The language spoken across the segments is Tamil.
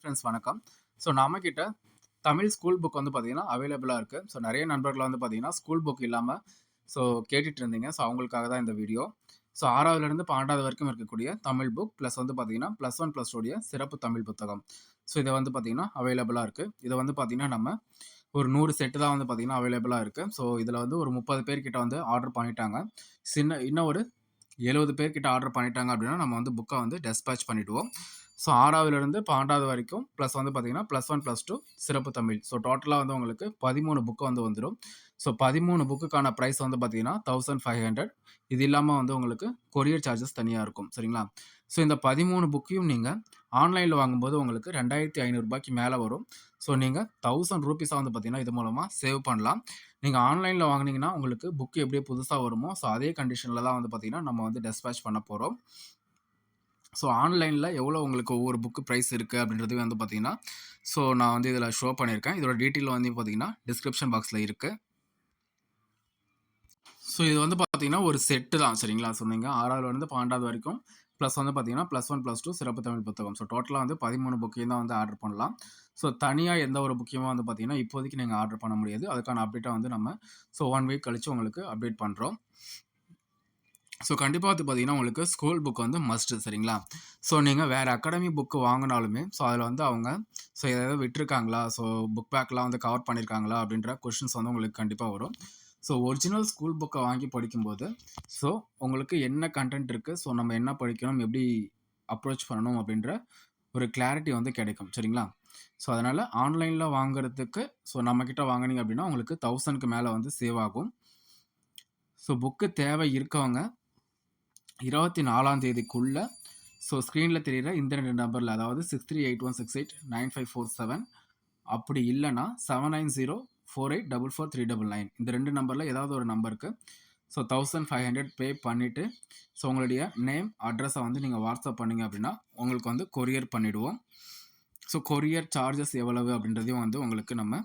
ஃப்ரெண்ட்ஸ் வணக்கம். ஸோ நம்மக்கிட்ட தமிழ் ஸ்கூல் புக் வந்து பார்த்தீங்கன்னா அவைலபிளாக இருக்குது ஸோ நிறைய நண்பர்கள் வந்து பார்த்தீங்கன்னா ஸ்கூல் புக் இல்லாமல் ஸோ கேட்டுட்டு இருந்தீங்க. ஸோ அவங்களுக்காக தான் இந்த வீடியோ ஸோ ஆறாவதுலேருந்து பன்னெண்டாவது வரைக்கும் இருக்கக்கூடிய தமிழ் புக் ப்ளஸ் வந்து பார்த்தீங்கன்னா ப்ளஸ் ஒன் ப்ளஸ் டூடைய சிறப்பு தமிழ் புத்தகம். ஸோ இதை வந்து பார்த்தீங்கன்னா அவைலபிளாக இருக்குது இதை வந்து பார்த்தீங்கன்னா நம்ம ஒரு நூறு செட்டு தான் வந்து பார்த்தீங்கன்னா அவைலபிளாக இருக்குது ஸோ இதில் வந்து ஒரு முப்பது பேர்கிட்ட வந்து ஆர்டர் பண்ணிட்டாங்க. சின்ன இன்னும் ஒரு எழுபது பேர்கிட்ட ஆர்டர் பண்ணிட்டாங்க அப்படின்னா நம்ம வந்து புக்கை வந்து டெஸ்பேச் பண்ணிவிடுவோம் ஸோ ஆறாவதுலேருந்து பன்னெண்டாவது வரைக்கும் ப்ளஸ் வந்து பார்த்தீங்கன்னா ப்ளஸ் ஒன் ப்ளஸ் டூ சிறப்பு தமிழ். ஸோ டோட்டலாக வந்து உங்களுக்கு பதிமூணு புக்கு வந்து வந்துடும். ஸோ பதிமூணு புக்குக்கான ப்ரைஸ் வந்து பார்த்தீங்கன்னா தௌசண்ட் ஃபைவ் ஹண்ட்ரட் இது இல்லாமல் வந்து உங்களுக்கு கொரியர் சார்ஜஸ் தனியாக இருக்கும். சரிங்களா? ஸோ இந்த பதிமூணு புக்கையும் நீங்கள் ஆன்லைனில் வாங்கும்போது உங்களுக்கு ரெண்டாயிரத்தி ஐநூறுரூபாய்க்கு மேலே வரும். ஸோ நீங்கள் தௌசண்ட் ருபீஸாக வந்து பார்த்தீங்கன்னா இது மூலமாக சேவ் பண்ணலாம். நீங்கள் ஆன்லைனில் வாங்கினீங்கன்னா உங்களுக்கு புக் எப்படியே புதுசாக வருமோ ஸோ அதே கண்டிஷனில் தான் வந்து பார்த்தீங்கன்னா நம்ம வந்து டெஸ்பேச் பண்ண போகிறோம் ஸோ ஆன்லைனில் எவ்வளோ உங்களுக்கு ஒவ்வொரு புக்கு ப்ரைஸ் இருக்குது அப்படின்றது வந்து பார்த்தீங்கன்னா ஸோ நான் வந்து இதில் ஷோ பண்ணியிருக்கேன். இதோட டீட்டெயில் வந்து பார்த்தீங்கன்னா டிஸ்கிரிப்ஷன் பாக்ஸில் இருக்குது ஸோ இது வந்து பார்த்தீங்கன்னா ஒரு செட்டு தான் சரிங்களா? சொன்னீங்க ஆறாவதுலேருந்து பன்னெண்டாவது வரைக்கும் ப்ளஸ் வந்து பார்த்தீங்கன்னா ப்ளஸ் ஒன் ப்ளஸ் டூ சிறப்பு தமிழ் புத்தகம். ஸோ டோட்டலாக வந்து பதிமூணு புக்கையும் தான் வந்து ஆர்டர் பண்ணலாம். ஸோ தனியாக எந்த ஒரு புக்கையும் வந்து பார்த்தீங்கன்னா இப்போதைக்கு நீங்கள் ஆர்டர் பண்ண முடியாது. அதுக்கான அப்டேட்டை வந்து நம்ம ஸோ ஒன் வீக் கழித்து உங்களுக்கு அப்டேட் பண்ணுறோம் ஸோ கண்டிப்பாக வந்து பார்த்தீங்கன்னா உங்களுக்கு ஸ்கூல் புக் வந்து மஸ்ட்டு சரிங்களா? ஸோ நீங்கள் வேறு அகாடமி புக்கு வாங்கினாலுமே ஸோ அதில் வந்து அவங்க ஸோ எதாவது விட்டுருக்காங்களா? ஸோ புக் பேக்லாம் வந்து கவர் பண்ணியிருக்காங்களா அப்படின்ற கொஷின்ஸ் வந்து உங்களுக்கு கண்டிப்பாக வரும். ஸோ ஒரிஜினல் ஸ்கூல் புக்கை வாங்கி படிக்கும்போது ஸோ உங்களுக்கு என்ன கண்டென்ட் இருக்குது ஸோ நம்ம என்ன படிக்கணும்? எப்படி அப்ரோச் பண்ணணும்? அப்படின்ற ஒரு கிளாரிட்டி வந்து கிடைக்கும். சரிங்களா? ஸோ அதனால் ஆன்லைனில் வாங்குறதுக்கு ஸோ நம்மக்கிட்ட வாங்கினீங்க அப்படின்னா உங்களுக்கு தௌசண்ட்க்கு மேலே வந்து சேவ் ஆகும். ஸோ புக்கு தேவை இருக்கவங்க இருபத்தி நாலாம் தேதிக்குள்ளே ஸோ ஸ்க்ரீனில் தெரிகிற இந்த ரெண்டு நம்பரில் அதாவது six three eight one six eight nine five four seven அப்படி இல்லைனா seven nine zero four eight double four three double nine இந்த ரெண்டு நம்பரில் ஏதாவது ஒரு நம்பருக்கு so thousand five hundred pay பண்ணிவிட்டு ஸோ உங்களுடைய நேம் அட்ரஸை வந்து நீங்கள் வாட்ஸ்அப் பண்ணிங்க அப்படின்னா உங்களுக்கு வந்து கொரியர் பண்ணிவிடுவோம் ஸோ கொரியர் சார்ஜஸ் எவ்வளவு அப்படின்றதையும் வந்து உங்களுக்கு நம்ம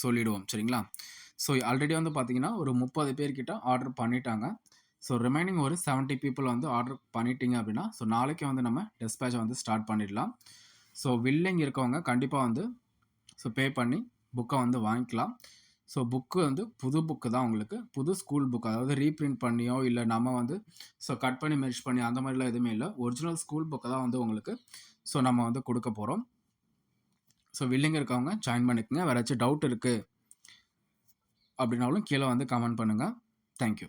சொல்லிவிடுவோம் சரிங்களா? ஸோ ஆல்ரெடி வந்து பார்த்தீங்கன்னா ஒரு முப்பது பேர்கிட்ட ஆர்டர் பண்ணிட்டாங்க. ஸோ ரிமைனிங் ஒரு செவன்ட்டி பீப்புள் வந்து ஆர்டர் பண்ணிட்டீங்க அப்படின்னா ஸோ நாளைக்கு வந்து நம்ம டெஸ்பேச்சை வந்து ஸ்டார்ட் பண்ணிடலாம். ஸோ வில்லிங் இருக்கவங்க கண்டிப்பாக வந்து ஸோ பே பண்ணி புக்கை வந்து வாங்கிக்கலாம். ஸோ புக்கு வந்து புது புக்கு தான் உங்களுக்கு. புது ஸ்கூல் புக் அதாவது ரீப்ரிண்ட் பண்ணியோ இல்லை நம்ம வந்து ஸோ கட் பண்ணி மெர்ச் பண்ணி அந்த மாதிரிலாம் எதுவுமே இல்லை. ஒரிஜினல் ஸ்கூல் புக்கை தான் வந்து உங்களுக்கு ஸோ நம்ம வந்து கொடுக்க போகிறோம் ஸோ வில்லிங் இருக்கவங்க ஜாயின் பண்ணிக்கோங்க. வேறு ஏதாச்சும் டவுட் இருக்குது அப்படின்னாலும் கீழே வந்து கமெண்ட் பண்ணுங்கள் தேங்க்யூ